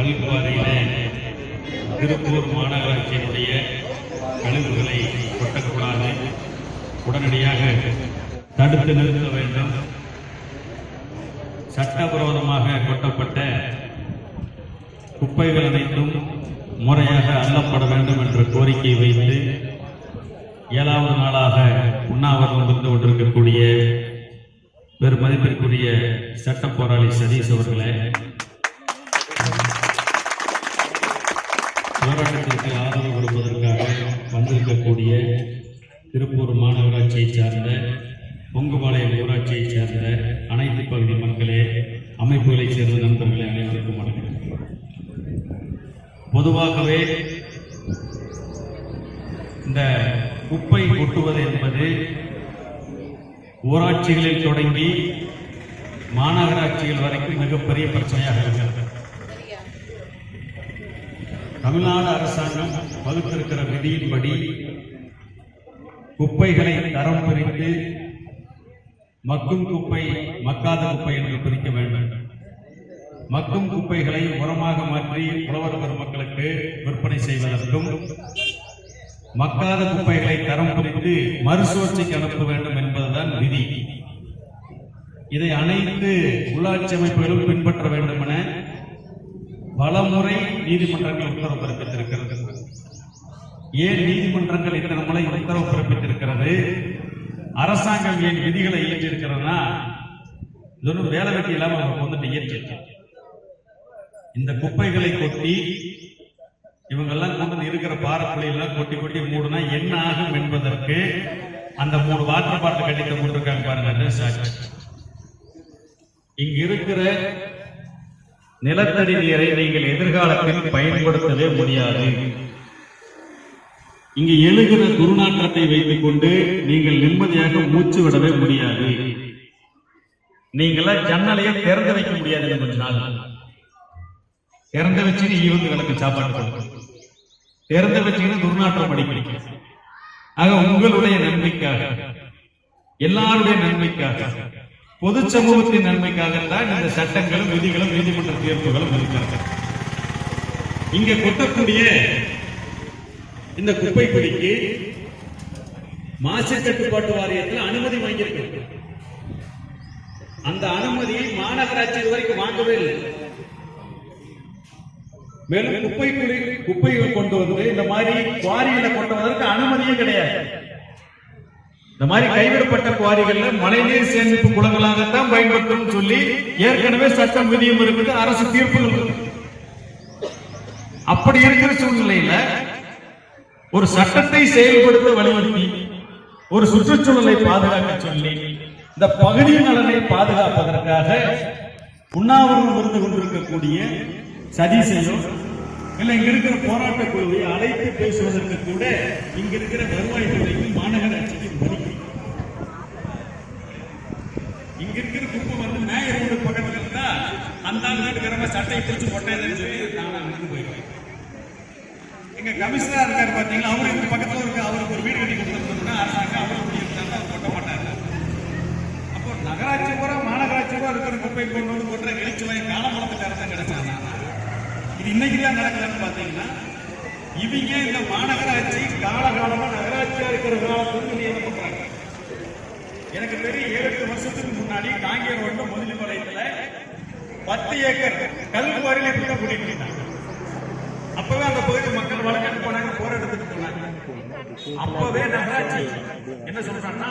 கல்குவாரியிலே திருப்பூர் மாநகராட்சியினுடைய கழிவுகளை கொட்டக்கூடாது. உடனடியாக தடுத்து நிறுத்த வேண்டும். சட்டவிரோதமாக கொட்டப்பட்ட குப்பைகள் அனைத்தும் முறையாக அள்ளப்பட வேண்டும் என்ற கோரிக்கை வைத்து ஏழாவது நாளாக உண்ணாவிரதம் இருந்து கொண்டிருக்கக்கூடிய பெரும் மதிப்பிற்குரிய சட்ட போராளி சதீஷ் அவர்களே போராட்டத்திற்கு ஆதரவு கொடுப்பதற்காக வந்திருக்கக்கூடிய திருப்பூர் மாநகராட்சியை சார்ந்த பொங்குபாளையம் ஊராட்சியை சேர்ந்த அனைத்து பகுதி மக்களே அமைப்புகளைச் சேர்ந்த நண்பர்களே அனைவருக்கும் வணக்கம். பொதுவாகவே இந்த குப்பை கொட்டுவது என்பது ஊராட்சிகளில் தொடங்கி மாநகராட்சிகள் வரைக்கும் மிகப்பெரிய பிரச்சனையாக இருக்கிறது. தமிழ்நாடு அரசாங்கம் வகுத்திருக்கிற விதியின்படி குப்பைகளை தரம் பிரித்து மக்கும் குப்பை மக்காத குப்பை என்று பிரிக்க வேண்டும். மக்கும் குப்பைகளை உரமாக மாற்றி புலவர் பெருமக்களுக்கு விற்பனை செய்வதற்கும் மக்காத குப்பைகளை தரம் பிரித்து மறுசுழற்சிக்கு அனுப்ப வேண்டும் என்பதுதான் விதி. இதை அனைத்து உள்ளாட்சி அமைப்புகளும் பின்பற்ற வேண்டும் என பலமுறை நீதிமன்றங்கள் உத்தரவு பிறப்பித்திருக்கிறது. ஏன் நீதிமன்றங்கள் இத்தனை முறை உத்தரவு பிறப்பித்திருக்கிறது? அரசாங்கம் ஏன் விதிகளை இயற்றிருக்கிறதுனா இது ஒன்றும் வேலை வெட்டி இல்லாம அவங்க வந்துட்டு இயற்றிருக்காங்க இந்த குப்பைகளை கொட்டி இவங்கெல்லாம் கொண்டு இருக்கிற பாரப்பள்ளியெல்லாம் கொட்டி கொட்டி மூடுனா என்ன ஆகும் என்பதற்கு அந்த மூணு வாட்டர் பாட்டில் கட்டிட்டு போட்டிருக்காங்க பாருங்க இங்க இருக்கிற நிலத்தடி நீரை நீங்கள் எதிர்காலத்தில் பயன்படுத்தவே முடியாது. இங்கு எழுகிற துர்நாற்றத்தை வைத்துக் கொண்டு நீங்கள் நிம்மதியாக மூச்சு விடவே முடியாது. நீங்களா ஜன்னலையே திறந்து வைக்க முடியாது கொஞ்ச நாள் திறந்து வச்சு ஈவந்து விளக்கு சாப்பாடு கொடுக்கும். திறந்து வச்சுக்கின்னு துர்நாற்றம் அடிக்கடி ஆக உங்களுடைய நன்மைக்காக எல்லாருடைய நன்மைக்காக பொது சமூகத்தின் நன்மைக்காகத்தான் இந்த சட்டங்களும் விதிகளும் நீதிமன்ற தீர்ப்புகளும் இருக்கிறது. இங்க கொட்டக்கூடிய இந்த குப்பை குடிக்கு மாசு கட்டுப்பாட்டு வாரியத்தில் அனுமதி வாங்கியிருக்கு அந்த அனுமதியை மாநகராட்சி வரைக்கும் வாங்கவே இல்லை. மேலும் குப்பை குழி குப்பையை கொண்டு வந்து இந்த மாதிரி குவாரிகளை கொண்டு வந்ததற்கு அனுமதியே கிடையாது. இந்த மாதிரி கைவிடப்பட்ட குவாரிகள்ல மழைநீர் சேமிப்பு குளங்களாகத்தான் பயன்படுத்தும் சொல்லி ஏற்கனவே சட்டம் விதியும் இருக்குது அரசு தீர்ப்புகள் அப்படி இருக்கிற சூழ்நிலையில ஒரு சட்டத்தை செயல்படுத்த வலியுறுத்தி ஒரு சுற்றுச்சூழலை பாதுகாக்க சொல்லி இந்த பகுதி நலனை பாதுகாப்பதற்காக உண்ணாவிரதம் இருந்து கொண்டிருக்கக்கூடிய சதீசையோ இல்ல இங்க இருக்கிற போராட்ட குழுவை அழைத்து பேசுவதற்கு கூட இங்க இருக்கிற வருவாய்த்துறைக்கும் மாநகராட்சிக்கும் மதிக்கும் இங்க இருக்கிற குப்பை வந்து மேயர் ரோடு பக்கத்துல இருந்தா அந்த ஆள் சட்டையை பிடிச்சு கொட்டையதுன்னு சொல்லி நானும் அங்கிருந்து போயிடுவேன் எங்க கமிஷனர் இருக்காரு பாத்தீங்களா? அவரு இந்த பக்கத்துல இருக்கு. அவருக்கு ஒரு வீடு கட்டி கொடுத்துருந்தோம்னா அரசாங்கம் அவரு குடியிருந்தாங்க அவர் கொட்ட மாட்டாரு. அப்போ நகராட்சி பூரா மாநகராட்சி பூரா இருக்கிற குப்பை கொண்டு வந்து கொட்டுற எழுச்சுவை காலமளத்துக்காரன் தான் கிடைச்சாங்க இது இன்னைக்கு தான் நடக்குதுன்னு பாத்தீங்கன்னா இவங்க இந்த மாநகராட்சி காலகாலமா நகராட்சியா இருக்கிற காலத்துல நியமனம் பண்றாங்க எனக்கு தெரியும் ஏழு எட்டு வருஷத்துக்கு முன்னாடி காங்கிய ரோட்ல முதலிப்பாளையத்துல பத்து ஏக்கர் கல் குவாரியில இப்படி தான் கூட்டிட்டு அப்பவே அந்த பகுதி மக்கள் வழக்கு போனாங்க போராட்டத்துக்கு போனாங்க. அப்பவே நகராட்சி என்ன சொல்றாங்கன்னா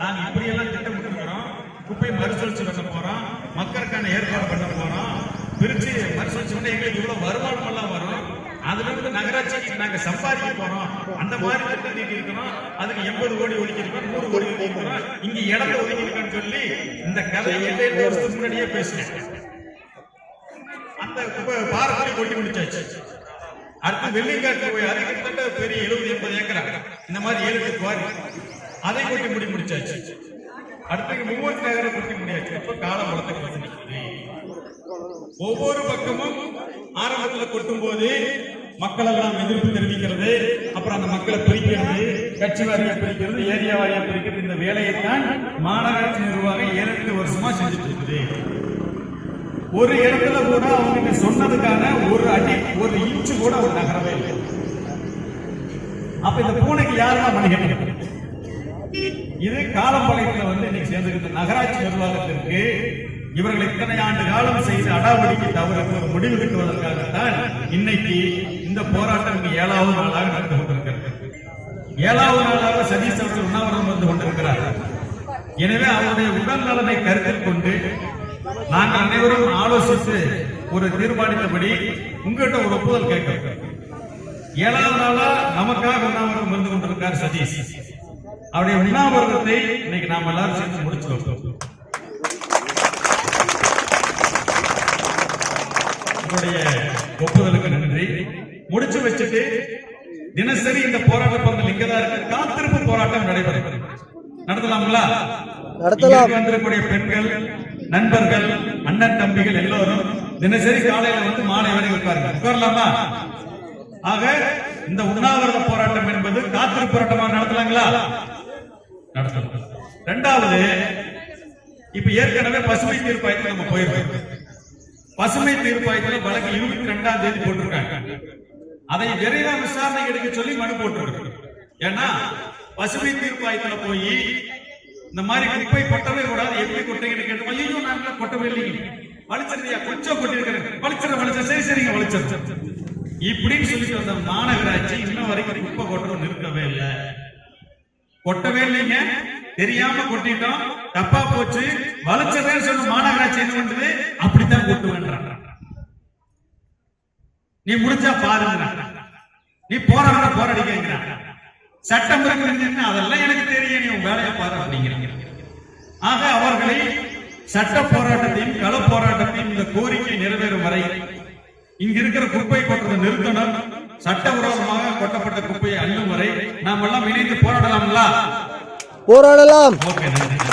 நாங்க இப்படி எல்லாம் திட்டமிட்டிருக்கிறோம். குப்பை மறுசுழற்சி பண்ண போறோம். மக்களுக்கான ஏற்பாடு பண்ண போறோம். பிரிச்சு மறுசுழற்சி பண்ண எங்களுக்கு இவ்வளவு வருமானம் எல்லாம் வரும். அதுல இருந்து நகராட்சிக்கு நாங்க சம்பாதிக்க போறோம். அந்த மாதிரி திட்டம் இருக்கிறோம். அதுக்கு எண்பது கோடி ஒழிக்கிறோம் நூறு கோடி ஒழிக்கிறோம் இங்க இடத்த ஒதுக்கி சொல்லி இந்த கதை எட்டு வருஷத்துக்கு முன்னாடியே பேசினேன் அந்த குப்பை கொட்டி முடிச்சாச்சு. அடுத்து வெள்ளிக்காட்டு போய் அது கிட்டத்தட்ட பெரிய எழுபது எண்பது ஏக்கரா. இந்த மாதிரி ஏழு குவாரி. அதை கொட்டி முடி முடிச்சாச்சு. அடுத்து மூவத்தி நகரை கொட்டி முடியாச்சு. அப்ப காலம் வளர்த்து வந்து ஒவ்வொரு பக்கமும் ஆரம்பத்துல கொட்டும் போது மக்கள் எல்லாம் எதிர்ப்பு தெரிவிக்கிறது. அப்புறம் அந்த மக்களை பிரிக்கிறது. கட்சி வாரியா பிரிக்கிறது ஏரியா வாரியா பிரிக்கிறது. இந்த வேலையை தான் மாநகராட்சி நிர்வாகம் ஏழு வருஷமா செஞ்சுட்டு இருக்குது. ஒரு இடத்துல கூட அவங்க சொன்னதுக்கான ஒரு அடி ஒரு இன்ச்சு கூட ஒரு நகரவே இல்லை. அப்ப இந்த பூனைக்கு யாரெல்லாம் மணிகண்டன் இது காலம்பாளையத்துல வந்து இன்னைக்கு சேர்ந்திருக்கிற நகராட்சி நிர்வாகத்திற்கு இவர்கள் இத்தனை ஆண்டு காலம் செய்த அடாவடிக்கு தவறுக்கு ஒரு முடிவு கட்டுவதற்காகத்தான் இன்னைக்கு இந்த போராட்டம் ஏழாவது நாளாக நடந்து கொண்டிருக்கிறது. ஏழாவது நாளாக சதீஷ் அவர்கள் உண்ணாவிரதம் வந்து கொண்டிருக்கிறார். எனவே அவருடைய உடல் நலனை கருத்தில் கொண்டு நாங்கள் அனைவரும் ஆலோசித்து ஒரு தீர்மானித்தபடி உங்ககிட்ட ஒரு ஒப்புதல் கேட்கிறோம் ஏழாவது நாளா நமக்காக உண்ணாவிரதம் இருந்து கொண்டிருக்கார் சதீஷ். அவருடைய உண்ணாவிரதத்தை இன்னைக்கு நாம எல்லாரும் சேர்ந்து முடிச்சு வைப்போம். உங்களுடைய ஒப்புதலுக்கு நன்றி. முடிச்சு வச்சுட்டு தினசரி இந்த போராட்ட பந்தல் இங்கதான் இருக்கு. காத்திருப்பு போராட்டம் நடைபெறும் நடத்தலாங்களா நடத்தலாம். பெண்கள் நண்பர்கள் அண்ணன் தம்பிகள் எல்லோரும் தினசரி காலையில வந்து மாலை வரை உட்காருங்க. உட்காரலாமா? ஆக இந்த உண்ணாவிரத போராட்டம் என்பது காத்திரு போராட்டமாக நடத்தலாங்களா? நடத்தலாம் ரெண்டாவது இப்ப ஏற்கனவே பசுமை தீர்ப்பாயத்தில் நம்ம போயிருக்கோம். பசுமை தீர்ப்பாயத்தில் வழக்கு இருபத்தி ரெண்டாம் தேதி போட்டிருக்காங்க. அதை விரைவா விசாரணை எடுக்க சொல்லி மனு போட்டிருக்கோம். ஏன்னா பசுமை தீர்ப்பாயத்துல போய் இந்த மாதிரி குப்பை கொட்டவே கூடாது. எப்படி கொட்டைங்கன்னு கேட்டு ஐயோ நாங்களா கொட்டவே இல்லைங்க. வலிச்சிருந்தியா கொஞ்சம் கொட்டிருக்கிறேன் வலிச்சிட வலிச்ச சரி சரிங்க வலிச்சிரு. இப்படின்னு சொல்லிட்டு வந்த மாநகராட்சி இன்னும் வரைக்கும் குப்பை கொட்டணும் நிறுத்தவே இல்லை. கொட்டவே இல்லைங்க. தெரியாம கொட்டிட்டோம். தப்பா போச்சு. வளர்ச்சதே சொன்ன மாநகராட்சி என்ன பண்றது அப்படித்தான் கொட்டு வேண்டாம் நீ முடிச்சா பாருங்க. நீ போராட போராடிக்க சட்டம் இருக்குன்னு அதெல்லாம் எனக்கு தெரியும். நீ உன் வேலையை பாரு அப்படிங்கிறீங்க ஆக அவர்களை சட்ட போராட்டத்தையும் கள போராட்டத்தையும் இந்த கோரிக்கை நிறைவேறும் வரை இங்க இருக்கிற குப்பை கொட்டுறதை நிறுத்தணும். சட்டவிரோதமாக கொட்டப்பட்ட குப்பையை அள்ளும் வரை நாம் எல்லாம் இணைந்து போராடலாம்களா போராடலாம். ஓகே நன்றி.